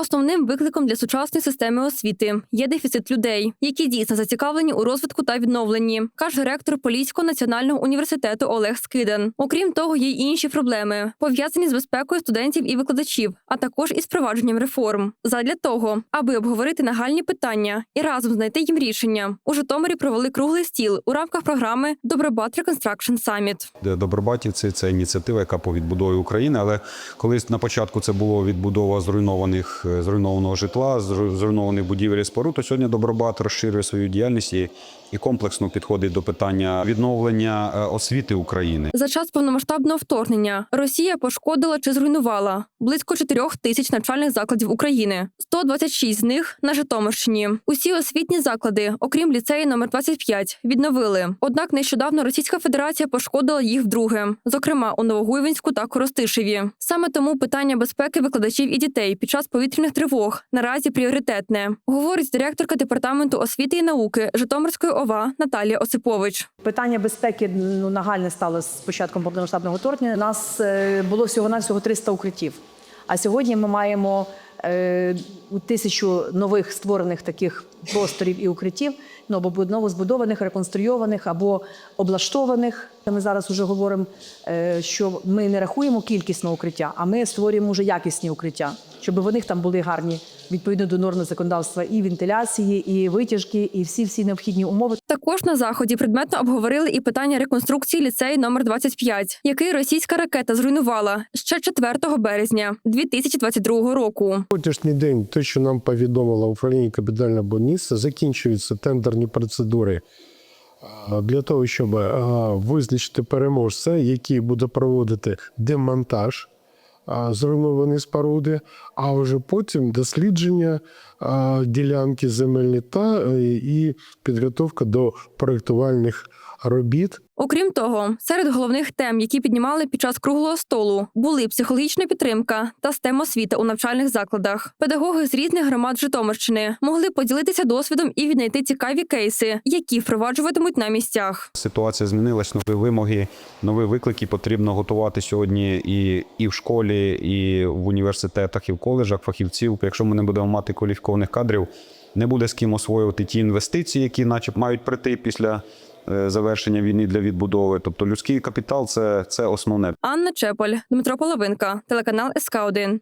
Основним викликом для сучасної системи освіти є дефіцит людей, які дійсно зацікавлені у розвитку та відновленні, каже ректор Поліського національного університету Олег Скидан. Окрім того, є й інші проблеми, пов'язані з безпекою студентів і викладачів, а також із впровадженням реформ. Задля того, аби обговорити нагальні питання і разом знайти їм рішення, у Житомирі провели круглий стіл у рамках програми Добробат Summit. Де Добробатівці це ініціатива, яка по відбудові України. Але колись на початку це було відбудова зруйнованих зруйнованого житла, зруйнованих будівель і споруд. То сьогодні Добробат розширює свою діяльність і, і комплексно підходить до питання відновлення е, освіти України. За час повномасштабного вторгнення Росія пошкодила чи зруйнувала близько 4 тисяч навчальних закладів України, 126 з них на Житомирщині. Усі освітні заклади, окрім ліцею номер 25, відновили. Однак нещодавно Російська Федерація пошкодила їх вдруге, зокрема у Новогуйвинську та Коростишеві. Саме тому питання безпеки викладачів і дітей під час повітряних тривог наразі пріоритетне, говорить директорка департаменту освіти і науки Житомирської ОВА Наталія Осипович. Питання безпеки ну, нагальне стало з початком повномасштабного вторгнення. У нас е, було всього-навсього 300 укриттів. А сьогодні ми маємо е, тисячу нових створених таких просторів і укриттів, ну або новозбудованих, реконструйованих або облаштованих. Ми зараз вже говоримо, е, що ми не рахуємо кількісно укриття, а ми створюємо вже якісні укриття, щоб в них там були гарні відповідно до норм законодавства і вентиляції, і витяжки, і всі всі необхідні умови. Також на заході предметно обговорили і питання реконструкції ліцею номер 25, який російська ракета зруйнувала ще 4 березня 2022 року. Сьогоднішній день, те, що нам повідомила управління капітального будівництва, закінчуються тендерні процедури для того, щоб визначити переможця, який буде проводити демонтаж а, зруйнованої споруди, а вже потім дослідження ділянки земельні та е, і підготовка до проєктувальних робіт. Окрім того, серед головних тем, які піднімали під час круглого столу, були психологічна підтримка та STEM освіта у навчальних закладах. Педагоги з різних громад Житомирщини могли поділитися досвідом і віднайти цікаві кейси, які впроваджуватимуть на місцях. Ситуація змінилась, нові вимоги, нові виклики потрібно готувати сьогодні і, і в школі, і в університетах, і в коледжах фахівців. Якщо ми не будемо мати кваліфікованих кадрів, не буде з ким освоювати ті інвестиції, які наче мають прийти після завершення війни для відбудови. Тобто людський капітал це, це основне. Анна Чеполь, Дмитро Половинка, телеканал СК 1